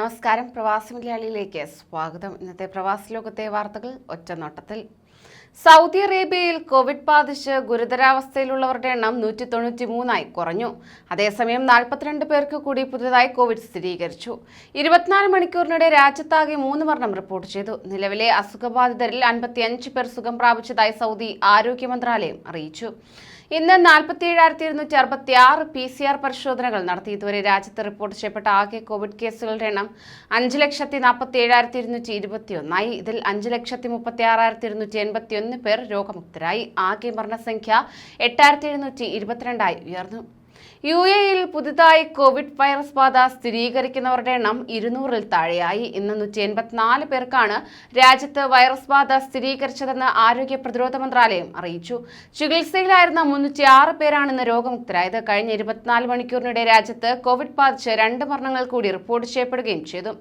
നമസ്കാരം. പ്രവാസി മലയാളിയിലേക്ക് സ്വാഗതം. ഇന്നത്തെ പ്രവാസി ലോകത്തെ വാർത്തകൾ ഒറ്റനോട്ടത്തിൽ. സൗദി അറേബ്യയിൽ കോവിഡ് ബാധിച്ച് ഗുരുതരാവസ്ഥയിലുള്ളവരുടെ എണ്ണം നൂറ്റി തൊണ്ണൂറ്റി മൂന്നായി കുറഞ്ഞു. അതേസമയം നാൽപ്പത്തിരണ്ട് പേർക്ക് കൂടി പുതുതായി കോവിഡ് സ്ഥിരീകരിച്ചു. ഇരുപത്തിനാല് മണിക്കൂറിനിടെ രാജ്യത്താകെ മൂന്ന് മരണം റിപ്പോർട്ട് ചെയ്തു. നിലവിലെ അസുഖബാധിതരിൽ അൻപത്തിയഞ്ച് പേർ സുഖം പ്രാപിച്ചതായി സൗദി ആരോഗ്യ മന്ത്രാലയം അറിയിച്ചു. ഇന്ന് നാൽപ്പത്തി ഏഴായിരത്തി ഇരുന്നൂറ്റി അറുപത്തി ആറ് പി സി ആർ പരിശോധനകൾ നടത്തി. ഇതുവരെ രാജ്യത്ത് റിപ്പോർട്ട് ചെയ്യപ്പെട്ട ആകെ കോവിഡ് കേസുകളുടെ എണ്ണം അഞ്ച് ലക്ഷത്തി നാൽപ്പത്തി ഏഴായിരത്തി ഇരുന്നൂറ്റി ഇരുപത്തി ഒന്നായി ഇതിൽ അഞ്ച് ലക്ഷത്തി മുപ്പത്തി ആറായിരത്തി ഇരുന്നൂറ്റി എൺപത്തി ഒന്ന് പേർ രോഗമുക്തരായി. ആകെ മരണസംഖ്യ എട്ടായിരത്തി എഴുന്നൂറ്റി ഇരുപത്തിരണ്ടായി ഉയർന്നു. യു എയിൽ പുതുതായി കോവിഡ് വൈറസ് ബാധ സ്ഥിരീകരിക്കുന്നവരുടെ എണ്ണം ഇരുന്നൂറിൽ താഴെയായി. ഇന്ന് നൂറ്റി എൺപത്തിനാല് പേർക്കാണ് രാജ്യത്ത് വൈറസ് ബാധ സ്ഥിരീകരിച്ചതെന്ന് ആരോഗ്യ പ്രതിരോധ മന്ത്രാലയം അറിയിച്ചു. ചികിത്സയിലായിരുന്ന മുന്നൂറ്റി ആറ് പേരാണ് ഇന്ന് രോഗമുക്തരായത്. കഴിഞ്ഞ ഇരുപത്തിനാല് മണിക്കൂറിനിടെ രാജ്യത്ത് കോവിഡ് ബാധിച്ച് രണ്ട് മരണങ്ങൾ കൂടി റിപ്പോർട്ട് ചെയ്യപ്പെടുകയും ചെയ്തു.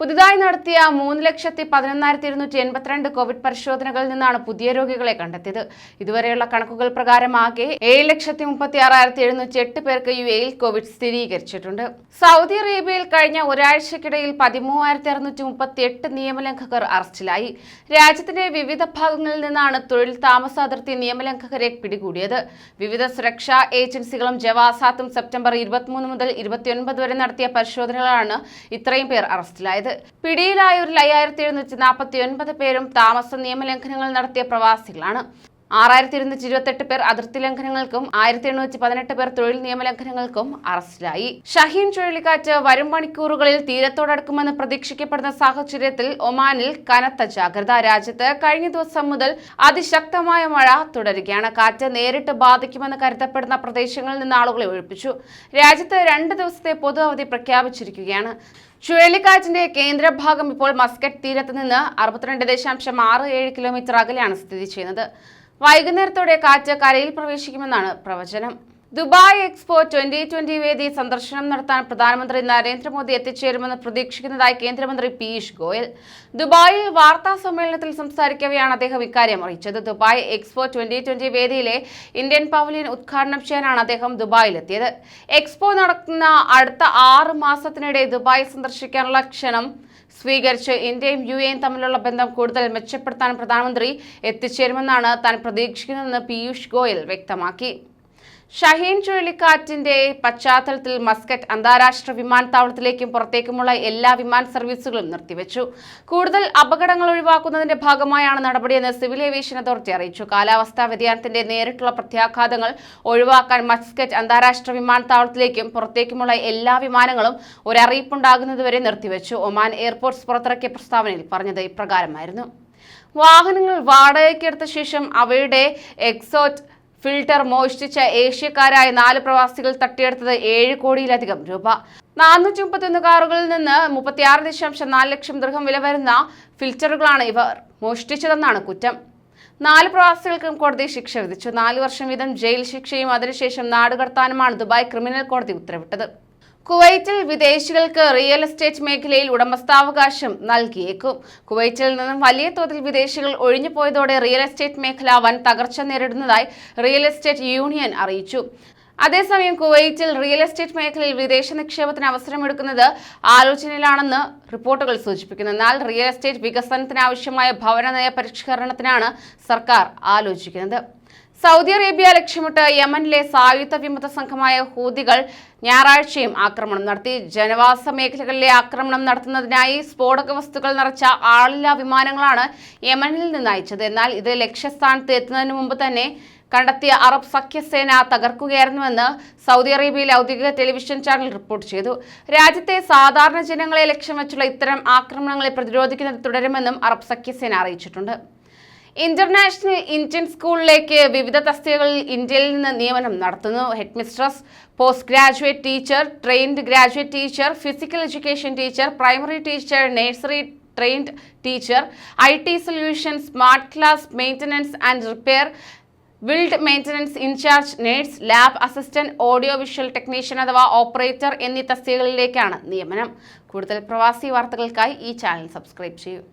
പുതുതായി നടത്തിയ മൂന്ന് ലക്ഷത്തി പതിനൊന്നായിരത്തി ഇരുന്നൂറ്റി എൺപത്തിരണ്ട് കോവിഡ് പരിശോധനകളിൽ നിന്നാണ് പുതിയ രോഗികളെ കണ്ടെത്തിയത്. ഇതുവരെയുള്ള കണക്കുകൾ പ്രകാരം ആകെ ഏഴ് ലക്ഷത്തി മുപ്പത്തി ആറായിരത്തി എഴുന്നൂറ്റി എട്ട് പേർക്ക് യു എയിൽ കോവിഡ് സ്ഥിരീകരിച്ചിട്ടുണ്ട്. സൗദി അറേബ്യയിൽ കഴിഞ്ഞ ഒരാഴ്ചക്കിടയിൽ പതിമൂവായിരത്തി അറുന്നൂറ്റി മുപ്പത്തി എട്ട് നിയമലംഘകർ അറസ്റ്റിലായി. രാജ്യത്തിന്റെ വിവിധ ഭാഗങ്ങളിൽ നിന്നാണ് തൊഴിൽ താമസ അതിർത്തി നിയമലംഘകരെ പിടികൂടിയത്. വിവിധ സുരക്ഷാ ഏജൻസികളും ജവാസാത്തും സെപ്റ്റംബർ ഇരുപത്തിമൂന്ന് മുതൽ ഇരുപത്തിയൊൻപത് വരെ നടത്തിയ പരിശോധനകളാണ് ഇത്രയും പേർ അറസ്റ്റിലായത്. പിടിയിലായവരിൽ അയ്യായിരത്തി എഴുന്നൂറ്റി നാൽപ്പത്തി ഒൻപത് പേരും താമസ നിയമലംഘനങ്ങൾ നടത്തിയ പ്രവാസികളാണ്. ആറായിരത്തി ഇരുന്നൂറ്റി ഇരുപത്തെട്ട് പേർ അതിർത്തി ലംഘനങ്ങൾക്കും ആയിരത്തി എണ്ണൂറ്റി പതിനെട്ട് പേർ തൊഴിൽ നിയമലംഘനങ്ങൾക്കും അറസ്റ്റിലായി. ഷഹീൻ ചുഴലിക്കാറ്റ് വരും മണിക്കൂറുകളിൽ തീരത്തോടടുക്കുമെന്ന് പ്രതീക്ഷിക്കപ്പെടുന്ന സാഹചര്യത്തിൽ ഒമാനിൽ കനത്ത ജാഗ്രത. രാജ്യത്ത് കഴിഞ്ഞ ദിവസം മുതൽ അതിശക്തമായ മഴ തുടരുകയാണ്. കാറ്റ് നേരിട്ട് ബാധിക്കുമെന്ന് കരുതപ്പെടുന്ന പ്രദേശങ്ങളിൽ നിന്ന് ആളുകളെ ഒഴിപ്പിച്ചു. രാജ്യത്ത് രണ്ട് ദിവസത്തെ പൊതു അവധി പ്രഖ്യാപിച്ചിരിക്കുകയാണ്. ചുഴലിക്കാറ്റിന്റെ കേന്ദ്രഭാഗം ഇപ്പോൾ മസ്കറ്റ് തീരത്ത് നിന്ന് അറുപത്തിരണ്ട് ദശാംശം ആറ് ഏഴ് കിലോമീറ്റർ അകലെയാണ് സ്ഥിതി ചെയ്യുന്നത്. വൈകുന്നേരത്തോടെ കാറ്റ് കരയിൽ പ്രവേശിക്കുമെന്നാണ് പ്രവചനം. ദുബായ് എക്സ്പോ ട്വന്റി ട്വന്റി വേദി സന്ദർശനം നടത്താൻ പ്രധാനമന്ത്രി നരേന്ദ്രമോദി എത്തിച്ചേരുമെന്ന് പ്രതീക്ഷിക്കുന്നതായി കേന്ദ്രമന്ത്രി പീയൂഷ് ഗോയൽ. ദുബായിൽ വാർത്താ സമ്മേളനത്തിൽ സംസാരിക്കവെയാണ് അദ്ദേഹം ഇക്കാര്യം അറിയിച്ചത്. ദുബായ് എക്സ്പോ ട്വന്റി ട്വന്റി വേദിയിലെ ഇന്ത്യൻ പവലിയൻ ഉദ്ഘാടനം ചെയ്യാനാണ് അദ്ദേഹം ദുബായിലെത്തിയത്. എക്സ്പോ നടക്കുന്ന അടുത്ത ആറ് മാസത്തിനിടെ ദുബായ് സന്ദർശിക്കാനുള്ള ക്ഷണം സ്വീകരിച്ച് ഇന്ത്യയും യു എയും തമ്മിലുള്ള ബന്ധം കൂടുതൽ മെച്ചപ്പെടുത്താൻ പ്രധാനമന്ത്രി എത്തിച്ചേരുമെന്നാണ് താൻ പ്രതീക്ഷിക്കുന്നതെന്ന് പീയൂഷ് ഗോയൽ വ്യക്തമാക്കി. ഷഹീൻ ചുഴലിക്കാറ്റിന്റെ പശ്ചാത്തലത്തിൽ മസ്കറ്റ് അന്താരാഷ്ട്ര വിമാനത്താവളത്തിലേക്കും പുറത്തേക്കുമുള്ള എല്ലാ വിമാന സർവീസുകളും നിർത്തിവെച്ചു. കൂടുതൽ അപകടങ്ങൾ ഒഴിവാക്കുന്നതിന്റെ ഭാഗമായാണ് നടപടിയെന്ന് സിവിൽ ഏവിയേഷൻ അതോറിറ്റി അറിയിച്ചു. കാലാവസ്ഥാ വ്യതിയാനത്തിന്റെ നേരിട്ടുള്ള പ്രത്യാഘാതങ്ങൾ ഒഴിവാക്കാൻ മസ്കറ്റ് അന്താരാഷ്ട്ര വിമാനത്താവളത്തിലേക്കും പുറത്തേക്കുമുള്ള എല്ലാ വിമാനങ്ങളും ഒരറിയിപ്പുണ്ടാകുന്നതുവരെ നിർത്തിവെച്ചു. ഒമാൻ എയർപോർട്ട്സ് പുറത്തിറക്കിയ പ്രസ്താവനയിൽ പറഞ്ഞത് ഇപ്രകാരമായിരുന്നു. വാഹനങ്ങൾ വാടകയ്ക്കെടുത്ത ശേഷം അവയുടെ എക്സോറ്റ് ഫിൽട്ടർ മോഷ്ടിച്ച ഏഷ്യക്കാരായ നാല് പ്രവാസികൾ തട്ടിയെടുത്തത് ഏഴ് കോടിയിലധികം രൂപ. നാനൂറ്റി മുപ്പത്തൊന്ന് കാറുകളിൽ നിന്ന് മുപ്പത്തിയാറ് ദശാംശം നാല് ലക്ഷം ദൃഹം വില വരുന്ന ഫിൽറ്ററുകളാണ് ഇവർ മോഷ്ടിച്ചതെന്നാണ് കുറ്റം. നാല് പ്രവാസികൾക്കും കോടതി ശിക്ഷ വിധിച്ചു. നാല് വർഷം വീതം ജയിൽ ശിക്ഷയും അതിനുശേഷം നാടുകടത്താനുമാണ് ദുബായ് ക്രിമിനൽ കോടതി ഉത്തരവിട്ടത്. കുവൈറ്റിൽ വിദേശികൾക്ക് റിയൽ എസ്റ്റേറ്റ് മേഖലയിൽ ഉടമസ്ഥാവകാശം നൽകിയേക്കും. കുവൈറ്റിൽ നിന്നും വലിയ തോതിൽ വിദേശികൾ ഒഴിഞ്ഞുപോയതോടെ റിയൽ എസ്റ്റേറ്റ് മേഖല വൻ തകർച്ച നേരിടുന്നതായി റിയൽ എസ്റ്റേറ്റ് യൂണിയൻ അറിയിച്ചു. അതേസമയം കുവൈറ്റിൽ റിയൽ എസ്റ്റേറ്റ് മേഖലയിൽ വിദേശ നിക്ഷേപത്തിന് അവസരമെടുക്കുന്നത് ആലോചനയിലാണെന്ന് റിപ്പോർട്ടുകൾ സൂചിപ്പിക്കുന്നു. എന്നാൽ റിയൽ എസ്റ്റേറ്റ് വികസനത്തിനാവശ്യമായ ഭവന നയ പരിഷ്കരണത്തിനാണ് സർക്കാർ ആലോചിക്കുന്നത്. സൗദി അറേബ്യ ലക്ഷ്യമിട്ട് യമനിലെ സായുധ വിമത സംഘമായ ഹൂതികൾ ഞായറാഴ്ചയും ആക്രമണം നടത്തി. ജനവാസ മേഖലകളിലെ ആക്രമണം നടത്തുന്നതിനായി സ്ഫോടക വസ്തുക്കൾ നിറച്ച ആളില്ലാ വിമാനങ്ങളാണ് യമനിൽ നിന്ന് അയച്ചത്. എന്നാൽ ഇത് ലക്ഷ്യസ്ഥാനത്ത് എത്തുന്നതിന് മുമ്പ് തന്നെ കണ്ടെത്തിയ അറബ് സഖ്യസേന തകർക്കുകയായിരുന്നുവെന്ന് സൗദി അറേബ്യയിലെ ഔദ്യോഗിക ടെലിവിഷൻ ചാനൽ റിപ്പോർട്ട് ചെയ്തു. രാജ്യത്തെ സാധാരണ ജനങ്ങളെ ലക്ഷ്യം വെച്ചുള്ള ഇത്തരം ആക്രമണങ്ങളെ പ്രതിരോധിക്കുന്നത് തുടരുമെന്നും അറബ് സഖ്യസേന അറിയിച്ചിട്ടുണ്ട്. ഇന്റർനാഷണൽ ഇന്ത്യൻ സ്കൂളിലേക്ക് വിവിധ തസ്തികകളിൽ ഇന്ത്യയിൽ നിന്ന് നിയമനം നടത്തുന്നു. Headmistress post graduate teacher trained graduate teacher physical education teacher primary teacher nursery trained teacher I T solution smart class maintenance and repair build maintenance incharge nurse lab assistant audio visual technician അഥവാ operator എന്നീ തസ്തികകളിലേക്കാണ് നിയമനം. കൂടുതൽ പ്രവാസി വാർത്തകൾക്കായി ഈ channel subscribe ചെയ്യൂ.